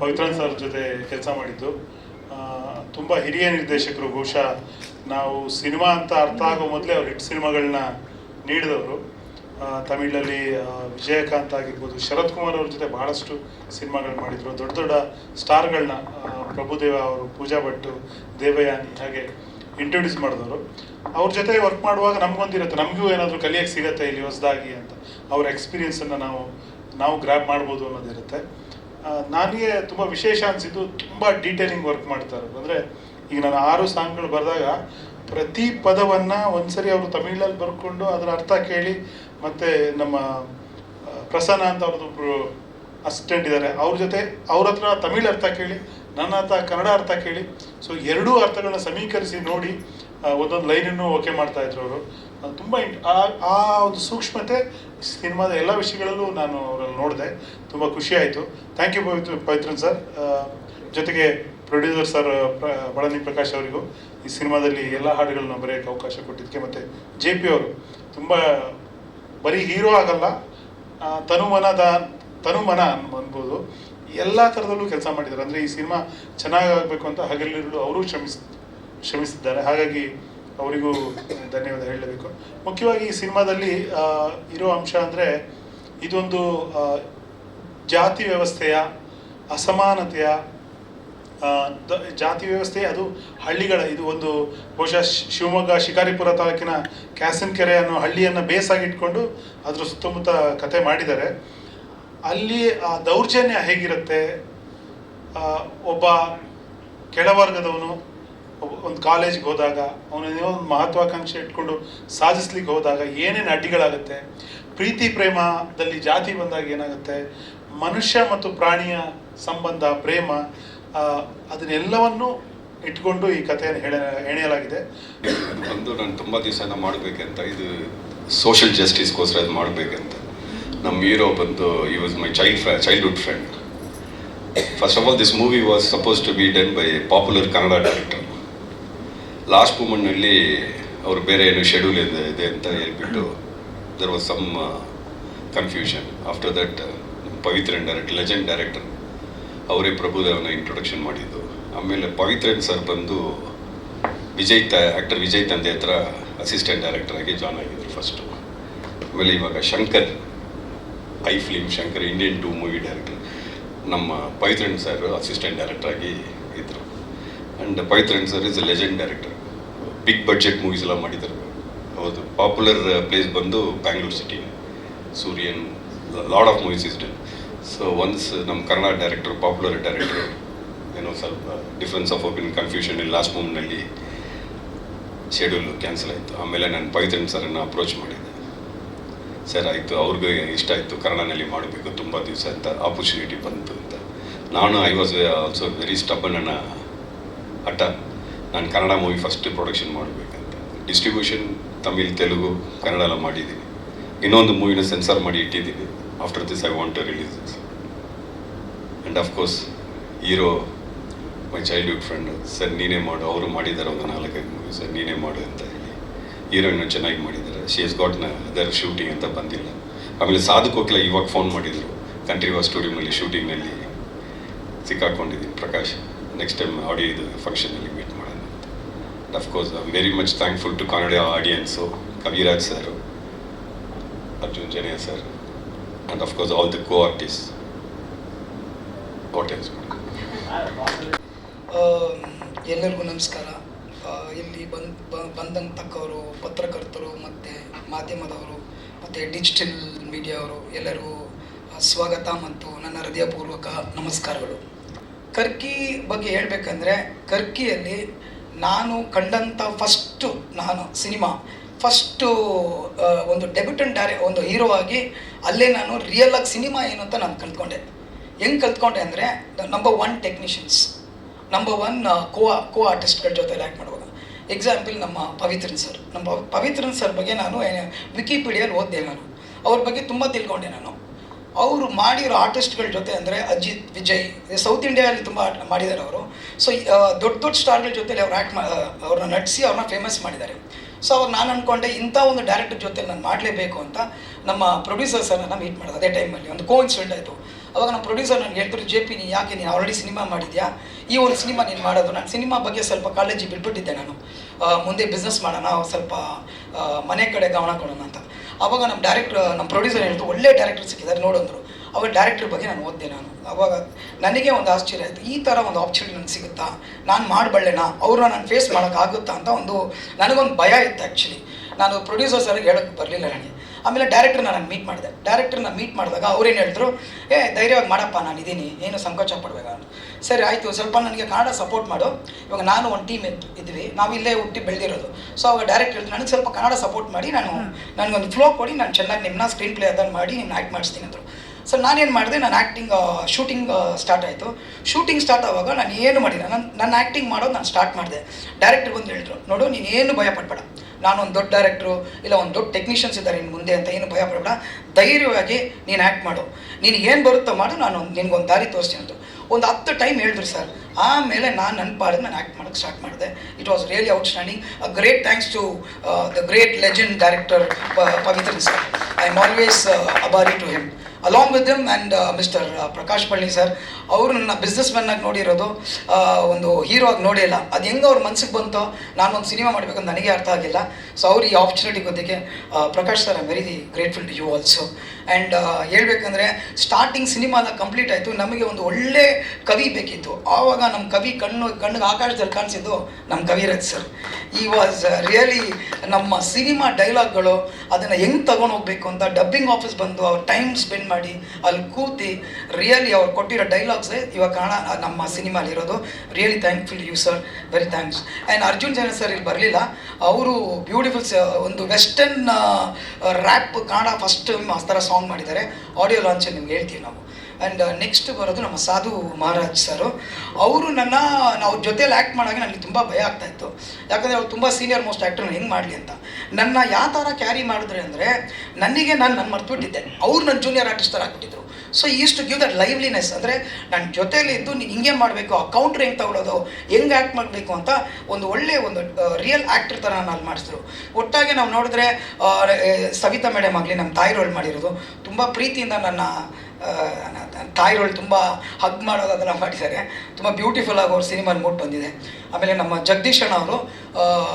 Pavithran sir ಜೊತೆ ಕೆಲಸ ಮಾಡಿದ್ದು. ತುಂಬ ಹಿರಿಯ ನಿರ್ದೇಶಕರು, ಬಹುಶಃ ನಾವು ಸಿನಿಮಾ ಅಂತ ಅರ್ಥ ಆಗೋ ಮೊದಲೇ ಅವ್ರು ಹಿಟ್ ಸಿನಿಮಾಗಳನ್ನ ನೀಡಿದವರು. ತಮಿಳಲ್ಲಿ ವಿಜಯಕಾಂತ್ ಆಗಿರ್ಬೋದು, ಶರತ್ ಕುಮಾರ್ ಅವ್ರ ಜೊತೆ ಭಾಳಷ್ಟು ಸಿನಿಮಾಗಳು ಮಾಡಿದರು. ದೊಡ್ಡ ದೊಡ್ಡ ಸ್ಟಾರ್ಗಳನ್ನ ಪ್ರಭುದೇವ ಅವರು, ಪೂಜಾ ಭಟ್ಟು ದೇವಯಾನಿ ಹಾಗೆ ಇಂಟ್ರೊಡ್ಯೂಸ್ ಮಾಡಿದವರು. ಅವ್ರ ಜೊತೆ ವರ್ಕ್ ಮಾಡುವಾಗ ನಮಗೊಂದಿರುತ್ತೆ. ನಮಗೂ ಏನಾದರೂ ಕಲಿಯಕ್ಕೆ ಸಿಗತ್ತೆ ಇಲ್ಲಿ ಹೊಸದಾಗಿ ಅಂತ. ಅವ್ರ ಎಕ್ಸ್ಪೀರಿಯನ್ಸನ್ನು ನಾವು ನಾವು ಗ್ರ್ಯಾಪ್ ಮಾಡ್ಬೋದು ಅನ್ನೋದಿರುತ್ತೆ. ನನಗೆ ತುಂಬ ವಿಶೇಷ ಅನಿಸಿದ್ದು ತುಂಬ ಡೀಟೇಲಿಂಗ್ ವರ್ಕ್ ಮಾಡ್ತಾರೆ ಅಂದರೆ ಈಗ ನಾನು ಆರು ಸಾಂಗ್ಗಳು ಬರೆದಾಗ ಪ್ರತಿ ಪದವನ್ನು ಒಂದ್ಸರಿ ಅವರು ತಮಿಳಲ್ಲಿ ಬರ್ಕೊಂಡು ಅದರ ಅರ್ಥ ಕೇಳಿ ಮತ್ತು ನಮ್ಮ ಪ್ರಸನ್ನ ಅಂತ ಅವ್ರದ್ದು ಅಸಿಸ್ಟೆಂಟ್ ಇದ್ದಾರೆ. ಅವ್ರ ಜೊತೆ ಅವ್ರ ಹತ್ರ ತಮಿಳ್ ಅರ್ಥ ಕೇಳಿ ನನ್ನ ಅರ್ಥ, ಕನ್ನಡ ಅರ್ಥ ಕೇಳಿ. ಸೊ ಎರಡೂ ಅರ್ಥಗಳನ್ನ ಸಮೀಕರಿಸಿ ನೋಡಿ ಒಂದೊಂದು ಲೈನನ್ನು ಓಕೆ ಮಾಡ್ತಾ ಇದ್ರು ಅವರು. ತುಂಬ ಆ ಒಂದು ಸೂಕ್ಷ್ಮತೆ ಸಿನಿಮಾದ ಎಲ್ಲ ವಿಷಯಗಳಲ್ಲೂ ನಾನು ಅವರಲ್ಲಿ ನೋಡಿದೆ. ತುಂಬ ಖುಷಿ ಆಯಿತು. Thank you Pavithra, Pavithran sir. ಜೊತೆಗೆ ಪ್ರೊಡ್ಯೂಸರ್ ಸರ್ ಬಳನಿ ಪ್ರಕಾಶ್ ಅವರಿಗೂ ಈ ಸಿನಿಮಾದಲ್ಲಿ ಎಲ್ಲ ಹಾಡುಗಳನ್ನ ಬರೆಯೋಕ್ಕೆ ಅವಕಾಶ ಕೊಟ್ಟಿದ್ದಕ್ಕೆ ಮತ್ತು ಜೆ ಪಿ ಅವರು ತುಂಬ, ಬರೀ ಹೀರೋ ಆಗಲ್ಲ. ತನುಮನದ ತನುಮನ ಅನ್ಬೋದು. ಎಲ್ಲ ಥರದಲ್ಲೂ ಕೆಲಸ ಮಾಡಿದ್ದಾರೆ. ಅಂದರೆ ಈ ಸಿನಿಮಾ ಚೆನ್ನಾಗಾಗಬೇಕು ಅಂತ ಹಗಲಿರುಳು ಅವರು ಶ್ರಮಿಸ್ ಶ್ರಮಿಸಿದ್ದಾರೆ ಹಾಗಾಗಿ ಅವರಿಗೂ ಧನ್ಯವಾದ ಹೇಳಬೇಕು. ಮುಖ್ಯವಾಗಿ ಈ ಸಿನಿಮಾದಲ್ಲಿ ಇರೋ ಅಂಶ ಅಂದರೆ ಇದೊಂದು ಜಾತಿ ವ್ಯವಸ್ಥೆಯ ಅಸಮಾನತೆಯ ಜಾತಿ ವ್ಯವಸ್ಥೆ ಅದು ಹಳ್ಳಿಗಳ, ಇದು ಒಂದು ಬಹುಶಃ ಶಿವಮೊಗ್ಗ ಶಿಕಾರಿಪುರ ತಾಲೂಕಿನ ಕ್ಯಾಸನ್ಕೆರೆ ಅನ್ನೋ ಹಳ್ಳಿಯನ್ನು ಬೇಸಾಗಿಟ್ಕೊಂಡು ಅದರ ಸುತ್ತಮುತ್ತ ಕತೆ ಮಾಡಿದ್ದಾರೆ. ಅಲ್ಲಿ, ಆ, ದೌರ್ಜನ್ಯ ಹೇಗಿರುತ್ತೆ? ಒಬ್ಬ ಕೆಳವರ್ಗದವನು ಒಂದು ಕಾಲೇಜ್ಗೆ ಹೋದಾಗ ಅವನೇನೋ ಒಂದು ಮಹತ್ವಾಕಾಂಕ್ಷೆ ಇಟ್ಕೊಂಡು ಸಾಧಿಸ್ಲಿಕ್ಕೆ ಹೋದಾಗ ಏನೇನು ಅಡ್ಡಿಗಳಾಗುತ್ತೆ? ಪ್ರೀತಿ, ಪ್ರೇಮದಲ್ಲಿ ಜಾತಿ ಬಂದಾಗ ಏನಾಗುತ್ತೆ? ಮನುಷ್ಯ ಮತ್ತು ಪ್ರಾಣಿಯ ಸಂಬಂಧ, ಪ್ರೇಮ ಅದನ್ನೆಲ್ಲವನ್ನು ಇಟ್ಕೊಂಡು ಈ ಕಥೆಯನ್ನು ಹೇಳ ಹೆಣೆಯಲಾಗಿದೆ ಒಂದು ನಾನು ತುಂಬ ದಿವಸ ಮಾಡಬೇಕಂತ, ಇದು ಸೋಷಿಯಲ್ ಜಸ್ಟಿಸ್ಗೋಸ್ಕರ ಇದು ಮಾಡಬೇಕಂತ. ನಮ್ಮ ಹೀರೋ ಬಂದು ಈ was my child fry childhood friend first of all this movie was supposed to be done by popular Kannada director last ಮೂಮೆಂಟ್ನಲ್ಲಿ ಅವರು ಬೇರೆ ಏನು ಶೆಡ್ಯೂಲ್ ಇದೆ ಇದೆ ಅಂತ ಹೇಳ್ಬಿಟ್ಟು there was some confusion after that Pavithran direct legend director ಅವರೇ ಪ್ರಭುದೇವನ introduction ಮಾಡಿದ್ದು. ಆಮೇಲೆ ಪವಿತ್ರನ್ ಸರ್ ಬಂದು ವಿಜಯ್ ತ ಆ್ಯಕ್ಟರ್ ವಿಜಯ್ ತಂದೆ ಹತ್ರ ಅಸಿಸ್ಟೆಂಟ್ ಡೈರೆಕ್ಟರ್ ಆಗಿ ಜಾಯ್ನ್ ಆಗಿದ್ದರು ಫಸ್ಟು ಆಮೇಲೆ ಇವಾಗ Shankar I film Shankar Indian two movie director. ನಮ್ಮ ಪೈತ್ರನ್ ಸರ್ ಅಸಿಸ್ಟೆಂಟ್ ಡೈರೆಕ್ಟರ್ ಆಗಿ ಇದ್ದರು and Pavithran sir is a legend director big budget movies ಎಲ್ಲ ಮಾಡಿದ್ದಾರೆ ಹೌದು ಪಾಪ್ಯುಲರ್ ಪ್ಲೇಸ್ ಬಂದು Bangalore city Suryan lot of movies is done so once ನಮ್ಮ Kannada director popular director ಏನೋ ಸ್ವಲ್ಪ difference of opinion confusion last ಮೂಮ್ನಲ್ಲಿ schedule cancel ಆಯಿತು. ಆಮೇಲೆ ನಾನು ಪೈತ್ರನ್ ಸರನ್ನು ಅಪ್ರೋಚ್ ಮಾಡಿದ್ದೆ. ಸರ್, ಆಯಿತು. ಅವ್ರಿಗೆ ಇಷ್ಟ ಆಯಿತು. ಕನ್ನಡನಲ್ಲಿ ಮಾಡಬೇಕು. ತುಂಬ ದಿವಸ ಅಂತ ಆಪರ್ಚುನಿಟಿ ಬಂತು ಅಂತ. ನಾನು I was also very stubborn ಅನ್ನ ಹಠ. ನಾನು ಕನ್ನಡ ಮೂವಿ ಫಸ್ಟ್ ಪ್ರೊಡಕ್ಷನ್ ಮಾಡಬೇಕಂತ. ಡಿಸ್ಟ್ರಿಬ್ಯೂಷನ್ ತಮಿಳ್, ತೆಲುಗು ಕನ್ನಡ ಎಲ್ಲ ಮಾಡಿದ್ದೀನಿ. ಇನ್ನೊಂದು ಮೂವಿನ ಸೆನ್ಸಾರ್ ಮಾಡಿ ಇಟ್ಟಿದ್ದೀನಿ. After this I want to release this and of course hero my childhood friend sir ನೀನೇ ಮಾಡು. ಅವರು ಮಾಡಿದ್ದಾರೆ ಒಂದು ನಾಲ್ಕೈದು ಮೂವಿ ಸರ್ ನೀನೇ ಮಾಡು ಅಂತ ಹೇಳಿ. ಹೀರೋಯಿನ್ ಚೆನ್ನಾಗಿ ಮಾಡಿದ್ದಾರೆ. ಶಿ ಎಸ್ ಗಾಟ್ನ ಅದರ್ ಶೂಟಿಂಗ್ ಅಂತ ಬಂದಿಲ್ಲ. ಆಮೇಲೆ ಸಾಧು ಕೋಕಿಲ ಇವಾಗ ಫೋನ್ ಮಾಡಿದರು. ಕಂಟ್ರಿ ವಾ ಸ್ಟುಡಿಯೋನಲ್ಲಿ ಶೂಟಿಂಗ್ನಲ್ಲಿ ಸಿಕ್ಕಾಕೊಂಡಿದ್ದೀನಿ ಪ್ರಕಾಶ್. ನೆಕ್ಸ್ಟ್ ಟೈಮ್ ಆಡಿಯೋ ಇದು ಫಂಕ್ಷನಲ್ಲಿ ಮೀಟ್ ಮಾಡೋಣ ಅಂತ. Of course I very much thankful to Kannada audience Kaviraj sir Arjun Janya sir and of course all the co artist ಆ, ಎಲ್ಲರಿಗೂ ನಮಸ್ಕಾರ. ಇಲ್ಲಿ ಬಂದ್ ಬಂದಂತಕ್ಕವರು ಪತ್ರಕರ್ತರು ಮತ್ತು ಮಾಧ್ಯಮದವರು ಮತ್ತು ಡಿಜಿಟಲ್ ಮೀಡಿಯಾವರು ಎಲ್ಲರಿಗೂ ಆ, ಸ್ವಾಗತ ಮತ್ತು ನನ್ನ ಹೃದಯಪೂರ್ವಕ ನಮಸ್ಕಾರಗಳು. ಕರ್ಕಿ ಬಗ್ಗೆ ಹೇಳಬೇಕಂದ್ರೆ ಕರ್ಕಿಯಲ್ಲಿ ನಾನು ಕಂಡಂಥ ಫಸ್ಟು ನಾನು ಸಿನಿಮಾ ಫಸ್ಟು ಒಂದು ಡೆಬ್ಯೂಟನ್ ಡೈರೆ ಒಂದು ಹೀರೋ ಆಗಿ ಅಲ್ಲೇ ನಾನು ರಿಯಲ್ ಆಗಿ ಸಿನಿಮಾ ಏನು ಅಂತ ನಾನು ಕಲ್ತ್ಕೊಂಡೆ. ಹೆಂಗೆ ಕಲ್ತ್ಕೊಂಡೆ ಅಂದರೆ number one technicians number one co co ಆರ್ಟಿಸ್ಟ್ಗಳ ಜೊತೆ ಆ್ಯಕ್ಟ್ ಮಾಡುವಾಗ. ಎಕ್ಸಾಂಪಲ್ ನಮ್ಮ ಪವಿತ್ರನ್ ಸರ್ ನಮ್ಮ ಪವ್- ಪವಿತ್ರನ್ ಸರ್ ಬಗ್ಗೆ ನಾನು ವಿಕಿಪೀಡಿಯಲ್ಲಿ ಓದಿದೆ ನಾನು. ಅವ್ರ ಬಗ್ಗೆ ತುಂಬ ತಿಳ್ಕೊಂಡೆ ನಾನು. ಅವರು ಮಾಡಿರೋ ಆರ್ಟಿಸ್ಟ್ಗಳ ಜೊತೆ ಅಂದರೆ ಅಜಿತ್, ವಿಜಯ್ ಸೌತ್ ಇಂಡಿಯಾದಲ್ಲಿ ತುಂಬ ಮಾಡಿದ್ದಾರೆ ಅವರು. ಸೊ ದೊಡ್ಡ ದೊಡ್ಡ ಸ್ಟಾರ್ಗಳ ಜೊತೆಲಿ ಅವ್ರು ಆ್ಯಕ್ಟ್ ಮಾ ಅವ್ರನ್ನ ನಟಿಸಿ ಅವ್ರನ್ನ ಫೇಮಸ್ ಮಾಡಿದ್ದಾರೆ. ಸೊ ಅವ್ರು ನಾನು ಅಂದ್ಕೊಂಡೆ ಇಂಥ ಒಂದು ಡೈರೆಕ್ಟರ್ ಜೊತೆ ನಾನು ಮಾಡಲೇಬೇಕು ಅಂತ ನಮ್ಮ ಪ್ರೊಡ್ಯೂಸರ್ ನಾನು ಮೀಟ್ ಮಾಡೋದು ಅದೇ ಟೈಮಲ್ಲಿ ಒಂದು ಕೋ ಇನ್ಸಿಡೆಂಟ್ ಆಯಿತು. ಅವಾಗ ನಮ್ಮ ಪ್ರೊಡ್ಯೂಸರ್ ನನಗೆ ಹೇಳ್ತಾರೆ ಜೆ ಪಿ ನೀ ಯಾಕೆ, ನೀನು ಆಲ್ರೆಡಿ ಸಿನಿಮಾ ಮಾಡಿದ್ಯಾ? ಈ ಒಂದು ಸಿನಿಮಾ ನೀನು ಮಾಡೋದು. ನಾನು ಸಿನಿಮಾ ಬಗ್ಗೆ ಸ್ವಲ್ಪ ಕಾಲೇಜಿ ಬಿಟ್ಬಿಟ್ಟಿದ್ದೆ ನಾನು. ಮುಂದೆ ಬಿಸ್ನೆಸ್ ಮಾಡೋಣ, ಸ್ವಲ್ಪ ಮನೆ ಕಡೆ ಗಮನ ಕೊಡೋಣ ಅಂತ. ಅವಾಗ ನಮ್ಮ ಡೈರೆಕ್ಟ್ರ್ ನಮ್ಮ ಪ್ರೊಡ್ಯೂಸರ್ ಹೇಳಿದ್ರು ಒಳ್ಳೆ ಡೈರೆಕ್ಟರ್ ಸಿಕ್ಕಿದ್ದಾರೆ ನೋಡಂದ್ರು ಅವಾಗ ಡೈರೆಕ್ಟರ್ ಬಗ್ಗೆ ನಾನು ಓದಿದೆ ನಾನು. ಅವಾಗ ನನಗೆ ಒಂದು ಆಶ್ಚರ್ಯ ಆಯಿತು. ಈ ಥರ ಒಂದು ಆಪರ್ಚುನಿಟಿ ನನಗೆ ಸಿಗುತ್ತಾ? ನಾನು ಮಾಡಬಲ್ಲೆನಾ? ಅವ್ರನ್ನ ನಾನು ಫೇಸ್ ಮಾಡೋಕ್ಕಾಗುತ್ತಾ ಅಂತ ಒಂದು, ನನಗೊಂದು ಭಯ ಇತ್ತು ಆ್ಯಕ್ಚುಲಿ ನಾನು ಪ್ರೊಡ್ಯೂಸರ್ ಸರ್ಗೆ ಹೇಳೋಕ್ಕೆ ಬರಲಿಲ್ಲ ನನಗೆ. ಆಮೇಲೆ ಡೈರೆಕ್ಟರ್ನ ನಾನು ಮೀಟ್ ಮಾಡಿದೆ. ಡೈರೆಕ್ಟರ್ನ ಮೀಟ್ ಮಾಡಿದಾಗ ಅವ್ರೇನು ಹೇಳಿದ್ರು ಏ ಧೈರ್ಯವಾಗಿ ಮಾಡಪ್ಪ ನಾನು ಇದ್ದೀನಿ ಏನು ಸಂಕೋಚ ಪಡಬೇಕ ಸರಿ ಆಯಿತು ಸ್ವಲ್ಪ ನನಗೆ ಕನ್ನಡ ಸಪೋರ್ಟ್ ಮಾಡು. ಇವಾಗ ನಾನು ಒಂದು ಟೀಮ್ ಇದ್ವಿ ನಾವು ಇಲ್ಲೇ ಹುಟ್ಟಿ ಬೆಳೆದಿರೋದು. ಸೊ ಅವಾಗ ಡೈರೆಕ್ಟ್ ಹೇಳಿದ್ರು ನನಗೆ ಸ್ವಲ್ಪ ಕನ್ನಡ ಸಪೋರ್ಟ್ ಮಾಡಿ ನಾನು ನನಗೊಂದು ಫ್ಲೋ ಕೊಡಿ ನಾನು ಚೆನ್ನಾಗಿ ನಿಮ್ಮನ್ನ ಸ್ಕ್ರೀನ್ ಪ್ಲೇ ಅದನ್ನು ಮಾಡಿ ನಿನ್ನ ಆ್ಯಕ್ಟ್ ಮಾಡಿಸ್ತೀನಿ ಅಂದರು. ಸೊ ನಾನೇನು ಮಾಡಿದೆ ನಾನು ಆ್ಯಕ್ಟಿಂಗ್ ಶೂಟಿಂಗ್ ಸ್ಟಾರ್ಟ್ ಆಯಿತು. ಶೂಟಿಂಗ್ ಸ್ಟಾರ್ಟ್ ಆವಾಗ ನಾನು ಏನು ಮಾಡಿಲ್ಲ. ನಾನು ನನ್ನ ಆ್ಯಕ್ಟಿಂಗ್ ಮಾಡೋದು ನಾನು ಸ್ಟಾರ್ಟ್ ಮಾಡಿದೆ. ಡೈರೆಕ್ಟರ್ ಬಂದು ಹೇಳಿದ್ರು, ನೋಡು ನೀನು ಏನು ಭಯ ಪಡಬೇಡ. ನಾನು ಒಂದು ದೊಡ್ಡ ಡೈರೆಕ್ಟ್ರು ಇಲ್ಲ ಒಂದು ದೊಡ್ಡ ಟೆಕ್ನಿಷಿಯನ್ಸ್ ಇದ್ದಾರೆ ನಿನ್ನ ಮುಂದೆ ಅಂತ ಏನು ಭಯ ಪಡಬೇಡ. ಧೈರ್ಯವಾಗಿ ನೀನು ಆ್ಯಕ್ಟ್ ಮಾಡು. ನೀನು ಏನು ಬರುತ್ತೋ ಮಾಡು, ನಾನು ನಿನ್ಗೊಂದು ದಾರಿ ತೋರಿಸ್ತೀನಿ ಅಂತ. ಒಂದು ಹತ್ತು ಟೈಮ್ ಹೇಳಿದ್ರು ಸರ್ ಆಮೇಲೆ ನಾನು ನನ್ನ ಪಾಡಿಗೆ ನಾನು ಆ್ಯಕ್ಟ್ ಮಾಡೋಕ್ಕೆ ಸ್ಟಾರ್ಟ್ ಮಾಡಿದೆ. It was really outstanding a great thanks to the great legend director Pavithran sir I am always ಅಬಾರಿ to him along with them and mister Prakash Palli sir ಅವರು ನನ್ನ ಬಿಸ್ನೆಸ್ ಮ್ಯಾನ್ನಾಗಿ ನೋಡಿರೋದು ಒಂದು ಹೀರೋ ಆಗಿ ನೋಡಿಲ್ಲ ಅದು ಹೆಂಗೆ ಅವ್ರ ಮನ್ಸಿಗೆ ಬಂತೋ ನಾನು ಒಂದು ಸಿನಿಮಾ ಮಾಡಬೇಕಂತ ನನಗೆ ಅರ್ಥ ಆಗಿಲ್ಲ. ಸೊ ಅವ್ರು ಈ opportunity ಗೊತ್ತಿಗೆ Prakash sir I very grateful to you also and ಹೇಳ್ಬೇಕಂದ್ರೆ ಸ್ಟಾರ್ಟಿಂಗ್ ಸಿನಿಮಾದ ಕಂಪ್ಲೀಟ್ ಆಯಿತು. ನಮಗೆ ಒಂದು ಒಳ್ಳೆ ಕವಿ ಬೇಕಿತ್ತು. ಆವಾಗ ನಮ್ಮ ಕವಿ ಕಣ್ಣು, ಕಣ್ಣಿಗೆ ಆಕಾಶದಲ್ಲಿ ಕಾಣಿಸಿದ್ದು ನಮ್ಮ ಕವಿರಾಜ್ ಸರ್ ಈ ವಾಸ್ ರಿಯಲಿ ನಮ್ಮ ಸಿನಿಮಾ ಡೈಲಾಗ್ಗಳು ಅದನ್ನು ಹೆಂಗೆ ತಗೊಂಡು ಹೋಗ್ಬೇಕು ಅಂತ ಡಬ್ಬಿಂಗ್ ಆಫೀಸ್ ಬಂದು, ಅವ್ರ ಟೈಮ್ ಸ್ಪೆಂಡ್ ಮಾಡಿ, ಅಲ್ಲಿ ಕೂತಿ ರಿಯಲಿ ಅವ್ರು ಕೊಟ್ಟಿರೋ ಡೈಲಾಗ್ಸೇ ಇವಾಗ ಕಾಣ, ನಮ್ಮ ಸಿನಿಮಾಲಿ ಇರೋದು really thankful you sir very thanks and Arjun Janya sir ಇಲ್ಲಿ ಬರಲಿಲ್ಲ. ಅವರು ಬ್ಯೂಟಿಫುಲ್ ಒಂದು ವೆಸ್ಟರ್ನ್ ರ್ಯಾಪ್ ಕಾಣ ಫಸ್ಟ್ ಆ ಥರ ಸಾಂಗ್ ಮಾಡಿದ್ದಾರೆ. ಆಡಿಯೋ ಲಾಂಚ್ ನಿಮ್ಗೆ ಹೇಳ್ತೀವಿ ನಾವು. ಆ್ಯಂಡ್ ನೆಕ್ಸ್ಟ್ ಬರೋದು ನಮ್ಮ ಸಾಧು ಮಹಾರಾಜ್ ಸರು ಅವರು ನನ್ನ, ನಾವು ಜೊತೆಯಲ್ಲಿ ಆ್ಯಕ್ಟ್ ಮಾಡೋಕೆ ನನಗೆ ತುಂಬ ಭಯ ಆಗ್ತಾ ಇತ್ತು. ಯಾಕಂದರೆ ಅವ್ರು ತುಂಬ ಸೀನಿಯರ್ ಮೋಸ್ಟ್ ಆ್ಯಕ್ಟರ್ ಹೆಂಗೆ ಮಾಡಲಿ ಅಂತ. ನನ್ನ ಯಾವ ಥರ ಕ್ಯಾರಿ ಮಾಡಿದ್ರೆ ಅಂದರೆ ನನಗೆ ನಾನು ನನ್ನ ಮರ್ತು ಬಿಟ್ಟಿದ್ದೆ ಅವ್ರು ನನ್ನ ಜೂನಿಯರ್ ಆರ್ಟಿಸ್ಟ್ ಥರ ಆಗ್ಬಿಟ್ಟಿದ್ರು. So is to give that liveliness ಅಂದರೆ ನನ್ನ ಜೊತೆಯಲ್ಲಿ ಇದ್ದು ನೀನು ಹಿಂಗೆ ಮಾಡಬೇಕು ಆ ಕೌಂಟ್ರ್ ಹೆಂಗೆ ತಗೊಳ್ಳೋದು ಹೆಂಗೆ ಆ್ಯಕ್ಟ್ ಮಾಡಬೇಕು ಅಂತ ಒಂದು ಒಳ್ಳೆ ಒಂದು ರಿಯಲ್ ಆ್ಯಕ್ಟರ್ ಥರ ನಾನು ಮಾಡಿಸಿದ್ರು. ಒಟ್ಟಾಗಿ ನಾವು ನೋಡಿದ್ರೆ ಸವಿತಾ ಮೇಡಮ್ ಆಗಲಿ ನಮ್ಮ ತಾಯಿ ಮಾಡಿರೋದು, ತುಂಬ ಪ್ರೀತಿಯಿಂದ ನನ್ನ ಆ, ನನ್ನ ತಾಯಿ ತುಂಬ ಹಗ್ ಮಾಡೋದು ಅದೆಲ್ಲ ಮಾಡಿದ್ದಾರೆ. ತುಂಬ ಬ್ಯೂಟಿಫುಲ್ ಆಗಿ ಅವ್ರ ಸಿನಿಮಾ ಮೂಡ್ ಬಂದಿದೆ. ಆಮೇಲೆ ನಮ್ಮ ಜಗದೀಶ್ ಅಣ್ಣ ಅವರು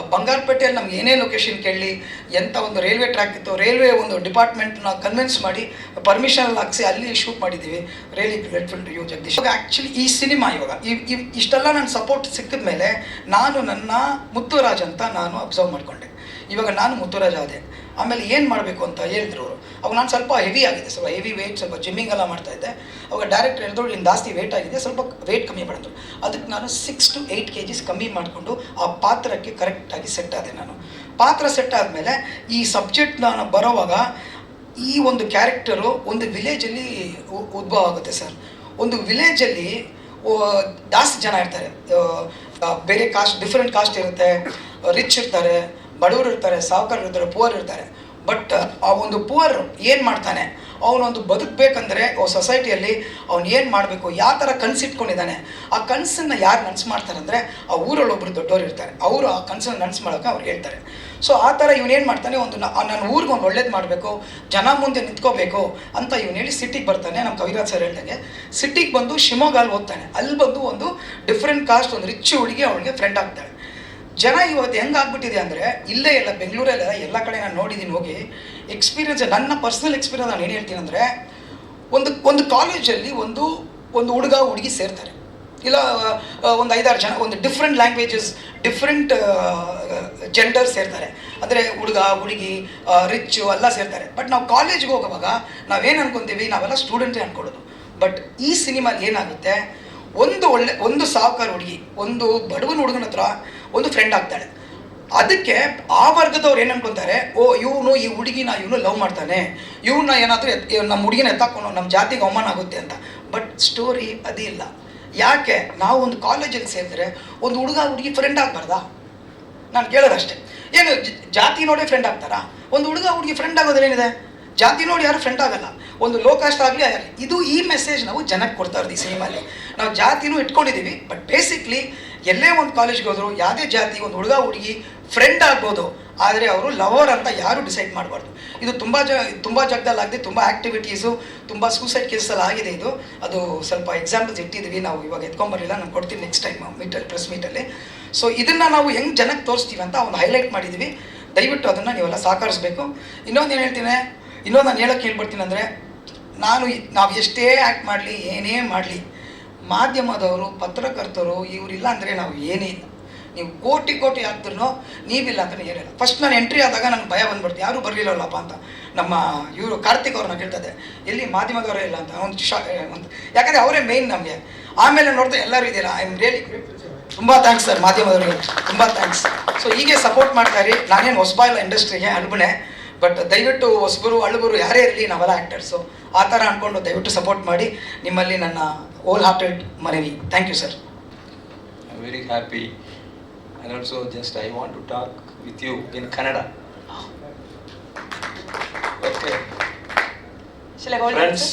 ಬಂಗಾರಪೇಟೆಯಲ್ಲಿ ನಮ್ಗೆ ಏನೇ ಲೊಕೇಶನ್ ಕೇಳಲಿ ಎಂಥ ಒಂದು ರೈಲ್ವೆ ಟ್ರ್ಯಾಕ್ ಇತ್ತು ರೈಲ್ವೆ ಒಂದು ಡಿಪಾರ್ಟ್ಮೆಂಟ್ನ ಕನ್ವಿನ್ಸ್ ಮಾಡಿ ಪರ್ಮಿಷನ್ ಹಾಕಿಸಿ ಅಲ್ಲಿ ಶೂಟ್ ಮಾಡಿದ್ದೀವಿ. Really grateful to you Jagadish. ಇವಾಗ ಆ್ಯಕ್ಚುಲಿ ಈ ಸಿನಿಮಾ ಇವಾಗ ಇವ್- ಇವ್- ಇಷ್ಟೆಲ್ಲ ನನ್ನ ಸಪೋರ್ಟ್ ಸಿಕ್ಕಿದ ಮೇಲೆ ನಾನು ನನ್ನ ಮುತ್ತುರಾಜ್ ಅಂತ ನಾನು ಅಬ್ಸರ್ವ್ ಮಾಡಿಕೊಂಡೆ. ಇವಾಗ ನಾನು ಮುತ್ತುರಾಜ್ ಆದೆ. ಆಮೇಲೆ ಏನು ಮಾಡಬೇಕು ಅಂತ ಹೇಳಿದ್ರು ಅವರು. ಅವಾಗ ನಾನು ಸ್ವಲ್ಪ ಹೆವಿ ಆಗಿದೆ, ಸ್ವಲ್ಪ ಹೆವಿ ವೆಯ್ಟ್ ಸ್ವಲ್ಪ ಜಿಮ್ಮಿಂಗ್ ಎಲ್ಲ ಮಾಡ್ತಾ ಇದ್ದೆ. ಅವಾಗ ಡೈರೆಕ್ಟ್ ಹೇಳಿದ್ರು ಇನ್ನು ಜಾಸ್ತಿ ವೆಯ್ಟ್ ಆಗಿದೆ, ಸ್ವಲ್ಪ ವೆಯ್ಟ್ ಕಮ್ಮಿ ಮಾಡಿದ್ರು ಅದಕ್ಕೆ ನಾನು six to eight K Gs ಕಮ್ಮಿ ಮಾಡಿಕೊಂಡು ಆ ಪಾತ್ರಕ್ಕೆ ಕರೆಕ್ಟಾಗಿ ಸೆಟ್ ಆದೆ ನಾನು. ಪಾತ್ರ ಸೆಟ್ ಆದಮೇಲೆ ಈ ಸಬ್ಜೆಕ್ಟ್ ನಾನು ಬರೋವಾಗ ಈ ಒಂದು ಕ್ಯಾರೆಕ್ಟರು ಒಂದು ವಿಲೇಜಲ್ಲಿ ಉದ್ಭವ ಆಗುತ್ತೆ ಸರ್ ಒಂದು ವಿಲೇಜಲ್ಲಿ ಜಾಸ್ತಿ ಜನ ಇರ್ತಾರೆ. ಬೇರೆ ಕಾಸ್ಟ್ ಡಿಫ್ರೆಂಟ್ ಕಾಸ್ಟ್ ಇರುತ್ತೆ ರಿಚ್ ಇರ್ತಾರೆ. ಬಡವರು ಇರ್ತಾರೆ, ಸಾವುಕಾರರು ಇರ್ತಾರೆ, ಪುವರ್ ಇರ್ತಾರೆ. ಬಟ್ ಆ ಒಂದು ಪುವರ್ ಏನು ಮಾಡ್ತಾನೆ? ಅವನೊಂದು ಬದುಕಬೇಕಂದ್ರೆ ಸೊಸೈಟಿಯಲ್ಲಿ ಅವ್ನು ಏನು ಮಾಡಬೇಕು, ಯಾವ ಥರ ಕನಸಿಟ್ಕೊಂಡಿದ್ದಾನೆ? ಆ ಕನಸನ್ನು ಯಾರು ನನ್ಸು ಮಾಡ್ತಾರೆ ಅಂದರೆ ಆ ಊರಲ್ಲಿ ಒಬ್ಬರು ದೊಡ್ಡವರು ಇರ್ತಾರೆ. ಅವರು ಆ ಕನಸನ್ನು ನನ್ಸು ಮಾಡೋಕೆ ಅವ್ರು ಹೇಳ್ತಾರೆ. ಸೊ ಆ ಥರ ಇವನೇನು ಮಾಡ್ತಾನೆ? ಒಂದು ನನ್ನ ಊರಿಗೆ ಒಂದು ಒಳ್ಳೇದು ಮಾಡಬೇಕು, ಜನ ಮುಂದೆ ನಿಂತ್ಕೋಬೇಕು ಅಂತ ಇವನು ಹೇಳಿ ಸಿಟಿಗೆ ಬರ್ತಾನೆ. ನಮ್ಮ ಕವಿರಾಜ್ ಸರ್ ಹೇಳ್ದಂಗೆ. ಸಿಟಿಗೆ ಬಂದು ಶಿವಮೊಗ್ಗಲ್ಲಿ ಓದ್ತಾನೆ. ಅಲ್ಲಿ ಬಂದು ಒಂದು ಡಿಫ್ರೆಂಟ್ ಕಾಸ್ಟ್ ಒಂದು ರಿಚ್ ಹುಡುಗಿ ಅವಳಿಗೆ ಫ್ರೆಂಡ್ ಆಗ್ತಾಳೆ. ಜನ ಇವತ್ತು ಹೆಂಗಾಗ್ಬಿಟ್ಟಿದೆ ಅಂದರೆ ಇಲ್ಲೇ ಎಲ್ಲ ಬೆಂಗಳೂರಲ್ಲ ಎಲ್ಲ ಕಡೆ ನಾನು ನೋಡಿದ್ದೀನಿ ಹೋಗಿ ಎಕ್ಸ್ಪೀರಿಯನ್ಸ್ ನನ್ನ ಪರ್ಸ್ನಲ್ ಎಕ್ಸ್ಪೀರಿಯನ್ಸ್ ನಾನು ಏನು ಹೇಳ್ತೀನಿ ಅಂದರೆ ಒಂದು ಒಂದು ಕಾಲೇಜಲ್ಲಿ ಒಂದು ಒಂದು ಹುಡುಗ, ಹುಡುಗಿ ಸೇರ್ತಾರೆ. ಇಲ್ಲ ಒಂದು ಐದಾರು ಜನ, ಒಂದು ಡಿಫ್ರೆಂಟ್ ಲ್ಯಾಂಗ್ವೇಜಸ್ ಡಿಫ್ರೆಂಟ್ ಜೆಂಡರ್ ಸೇರ್ತಾರೆ. ಅಂದರೆ ಹುಡುಗ, ಹುಡುಗಿ ರಿಚ್ಚು ಎಲ್ಲ ಸೇರ್ತಾರೆ. ಬಟ್ ನಾವು ಕಾಲೇಜ್ಗೆ ಹೋಗುವಾಗ ನಾವೇನು ಅನ್ಕೊತೀವಿ? ನಾವೆಲ್ಲ ಸ್ಟೂಡೆಂಟೇ ಅನ್ಕೊಳ್ಳೋದು. ಬಟ್ ಈ ಸಿನಿಮಾಲಿ ಏನಾಗುತ್ತೆ? ಒಂದು ಒಳ್ಳೆ, ಒಂದು ಸಾವುಕಾರ ಹುಡುಗಿ, ಒಂದು ಬಡವನ ಹುಡುಗನ ಹತ್ರ ಒಂದು ಫ್ರೆಂಡ್ ಆಗ್ತಾಳೆ. ಅದಕ್ಕೆ ಆ ವರ್ಗದವ್ರು ಏನು ಅನ್ಕೊಂತಾರೆ, ಓ, ಇವನು ಈ ಹುಡುಗಿನ ಇವನು ಲವ್ ಮಾಡ್ತಾನೆ. ಇವನ್ನ ಏನಾದರೂ ನಮ್ಮ ಹುಡುಗಿನ ಎತ್ತಾಕೊಂಡು ನಮ್ಮ ಜಾತಿಗೆ ಅವಮಾನ ಆಗುತ್ತೆ ಅಂತ. ಬಟ್ ಸ್ಟೋರಿ ಅದೇ ಇಲ್ಲ ಯಾಕೆ? ನಾವು ಒಂದು ಕಾಲೇಜಲ್ಲಿ ಸೇರಿದ್ರೆ ಒಂದು ಹುಡುಗ ಹುಡುಗಿ ಫ್ರೆಂಡ್ ಆಗಬಾರ್ದಾ? ನಾನು ಕೇಳೋದಷ್ಟೇ. ಏನು, ಜಾತಿ ನೋಡೇ ಫ್ರೆಂಡ್ ಆಗ್ತಾರಾ? ಒಂದು ಹುಡುಗ ಹುಡುಗಿ ಫ್ರೆಂಡ್ ಆಗೋದ್ರೇನಿದೆ ಜಾತಿ ನೋಡಿ ಯಾರು ಫ್ರೆಂಡ್ ಆಗಲ್ಲ. ಒಂದು ಲೋ ಕಾಸ್ಟ್ ಆಗಲಿ ಆಗಲಿ. ಇದು ಈ ಮೆಸೇಜ್ ನಾವು ಜನಕ್ಕೆ ಕೊಡ್ತಾ ಇರೋದು ಈ ಸಿನಿಮಾಲಿ. ನಾವು ಜಾತಿನೂ ಇಟ್ಕೊಂಡಿದ್ದೀವಿ ಬಟ್ ಬೇಸಿಕ್ಲಿ ಎಲ್ಲೇ ಒಂದು ಕಾಲೇಜ್ಗೆ ಹೋದ್ರು, ಯಾವುದೇ ಜಾತಿ, ಒಂದು ಹುಡುಗ, ಹುಡುಗಿ ಫ್ರೆಂಡ್ ಆಗ್ಬೋದು. ಆದರೆ ಅವರು ಲವರ್ ಅಂತ ಯಾರು ಡಿಸೈಡ್ ಮಾಡಬಾರ್ದು. ಇದು ತುಂಬ ಜ, ತುಂಬ ಜಾಗದಲ್ಲಿ ಆಗಿದೆ, ತುಂಬ ಆ್ಯಕ್ಟಿವಿಟೀಸು ತುಂಬ ಸೂಸೈಡ್ ಕೇಸಲ್ಲಿ ಆಗಿದೆ ಇದು. ಅದು ಸ್ವಲ್ಪ ಎಕ್ಸಾಂಪಲ್ಸ್ ಇಟ್ಟಿದ್ದೀವಿ. ನಾವು ಇವಾಗ ಎತ್ಕೊಂಬರಲಿಲ್ಲ, ನಾನು ಕೊಡ್ತೀನಿ ನೆಕ್ಸ್ಟ್ ಟೈಮ್ ಮೀಟಲ್ಲಿ ಪ್ರೆಸ್ ಮೀಟಲ್ಲಿ ಸೊ ಇದನ್ನು ನಾವು ಹೆಂಗೆ ಜನಕ್ಕೆ ತೋರಿಸ್ತೀವಿ ಅಂತ ಒಂದು ಹೈಲೈಟ್ ಮಾಡಿದ್ದೀವಿ. ದಯವಿಟ್ಟು ಅದನ್ನು ನೀವೆಲ್ಲ ಸಹಕರಿಸಬೇಕು. ಇನ್ನೊಂದು ಏನು ಹೇಳ್ತೀನಿ? ಇನ್ನೊಂದು ನಾನು ಹೇಳೋಕ್ಕೆ ಹೇಳ್ಬಿಡ್ತೀನಿ ಅಂದರೆ, ನಾನು ನಾವು ಎಷ್ಟೇ ಆ್ಯಕ್ಟ್ ಮಾಡಲಿ, ಏನೇ ಮಾಡಲಿ, ಮಾಧ್ಯಮದವರು, ಪತ್ರಕರ್ತರು, ಇವರಿಲ್ಲ ಅಂದರೆ ನಾವು ಏನೇ ಇಲ್ಲ. ನೀವು ಕೋಟಿ ಕೋಟಿ ಹಾಕ್ದ್ರು ನೀವಿಲ್ಲ ಅಂತ ಹೇಳಿಲ್ಲ. ಫಸ್ಟ್ ನಾನು ಎಂಟ್ರಿ ಆದಾಗ ನನಗೆ ಭಯ ಬಂದ್ಬಿಡ್ತು. ಯಾರೂ ಬರಲಿಲ್ಲಲ್ಲಪ್ಪ ಅಂತ. ನಮ್ಮ ಇವರು ಕಾರ್ತಿಕ್ ಅವ್ರನ್ನ ಕೇಳ್ತದೆ. ಎಲ್ಲಿ ಮಾಧ್ಯಮದವರೇ ಇಲ್ಲ ಅಂತ. ಒಂದು ಶಾ ಒಂದು ಯಾಕಂದರೆ ಅವರೇ ಮೇಯ್ನ್ ನಮಗೆ. ಆಮೇಲೆ ನೋಡಿದ್ರೆ ಎಲ್ಲರೂ ಇದೆಯಲ್ಲ ಐ ಆಮ್ ರಿಯಲಿ ತುಂಬ ಥ್ಯಾಂಕ್ಸ್ ಸರ್ ಮಾಧ್ಯಮದವರಿಗೆ. ತುಂಬ ಥ್ಯಾಂಕ್ಸ್ ಸೊ ಹೀಗೆ ಸಪೋರ್ಟ್ ಮಾಡ್ತಾ ಇರಿ. ನಾನೇನು ಹೊಸಬ ಇಲ್ಲ ಇಂಡಸ್ಟ್ರಿಗೆ ಅಳ್ಬನೆ ಬಟ್ ದಯವಿಟ್ಟು ಹೊಸಬರು ಅಳುಬರು ಯಾರೇ ಇರಲಿ ನಾವೆಲ್ಲ ಆ್ಯಕ್ಟರ್ಸು ಆ ಥರ ಅಂದ್ಕೊಂಡು ದಯವಿಟ್ಟು ಸಪೋರ್ಟ್ ಮಾಡಿ ನಿಮ್ಮಲ್ಲಿ ನನ್ನ ಓಲ್ ಹಾರ್ಟೆಡ್ ಮನವಿ thank you sir very happy and also just I want to talk with you in Kannada friends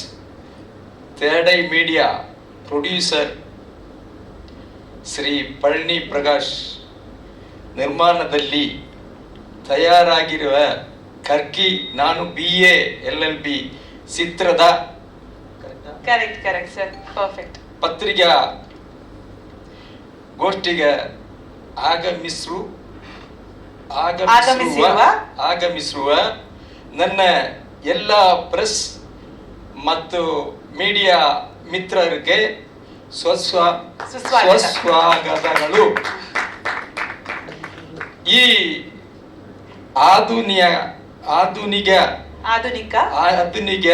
third hold media producer Shri Palani Prakash ನಿರ್ಮಾಣದಲ್ಲಿ ತಯಾರಾಗಿರುವ ಕರ್ಕಿ ನಾನು B A L L B ಚಿತ್ರದ correct correct sir perfect ಪತ್ರಿಕಾ ಗೋಷ್ಠಿಗೆ ಆಗಮಿಸು ಆಗಮಿಸುವ ಆಗಮಿಸುವ ನನ್ನ ಎಲ್ಲ ಪ್ರೆಸ್ ಮತ್ತು ಮೀಡಿಯಾ ಮಿತ್ರರಿಗೆ ಸ್ವಸ್ವ. ಸ್ವಸ್ವಾಗತಗಳು. ಈ ಆಧುನಿಕ ಆಧುನಿಕ ಆಧುನಿಕ ಆಧುನಿಕ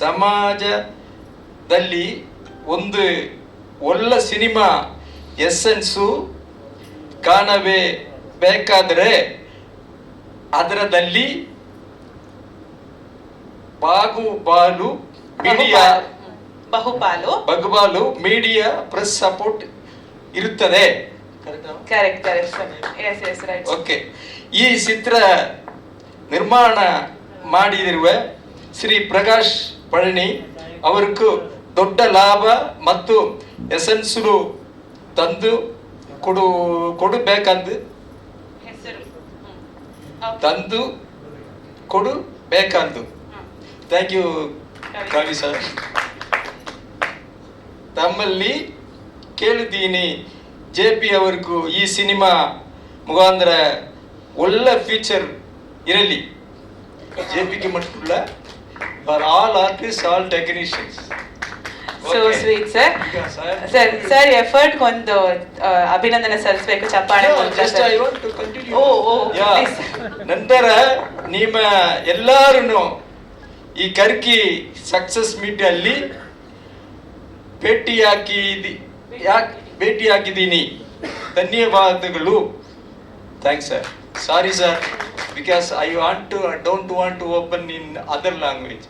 ಸಮಾಜದಲ್ಲಿ ಒಂದು ಒಳ್ಳೆ ಸಿನಿಮಾ ಎಸ್ಸೆನ್ಸು ಕಾಣವೇ ಬೇಕಾದರೆ ಅದರದಲ್ಲಿ ಬಾಗುಬಾಲು ಮೀಡಿಯಾ ಬಹುಪಾಲು. ಬಹುಪಾಲು. ಮೀಡಿಯಾ ಪ್ರೆಸ್ ಸಪೋರ್ಟ್ ಇರುತ್ತದೆ. Correct correct sir yes yes right okay ಈ ಚಿತ್ರ ನಿರ್ಮಾಣ ಮಾಡಿದಿರುವ. ಶ್ರೀ ಪ್ರಕಾಶ್ ಪಳನಿ ಅವರಿಗೂ ದೊಡ್ಡ ಲಾಭ ಮತ್ತು ಎಸೆನ್ಸುಲು ತಂದು ಕೊಡು ಕೊಡಬೇಕಂದು ತಂದು ಕೊಡು ಬೇಕಂದು ಥ್ಯಾಂಕ್ ಯು ಕವಿ. ಕವಿ ಸರ್. ತಮ್ಮಲ್ಲಿ ಕೇಳಿದ್ದೀನಿ ಜೆ ಪಿ ಅವರಿಗೂ ಈ ಸಿನಿಮಾ ಮುಖಾಂತರ ಒಳ್ಳೆ ಫೀಚರ್ ಇರಲಿ. ಜೆ ಪಿ ಕೆ ಮಟ್ಟಿಲ್ಲ for all artist all technicians so sweet sir sir sir effort ಒಂದು ಅಭಿನಂದನೆ ಸಲ್ಲಿಸಬೇಕು ಚಪ್ಪಾಳೆ ಓ, ಓ, please. ನಂತರ ನಿಮ್ಮ ಎಲ್ಲರೂ ಈ ಕರ್ಕಿ ಸಕ್ಸಸ್ ಮೀಟ್ ಅಲ್ಲಿ ಭೇಟಿ ಹಾಕಿದಿ ಭೇಟಿ ಹಾಕಿದ್ದೀನಿ ಧನ್ಯವಾದಗಳು. Thanks sir sorry sir because I want to don't want to open in other language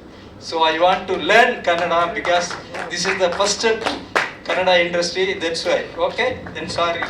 so I want to learn Kannada because this is the first Kannada industry that's why okay then sorry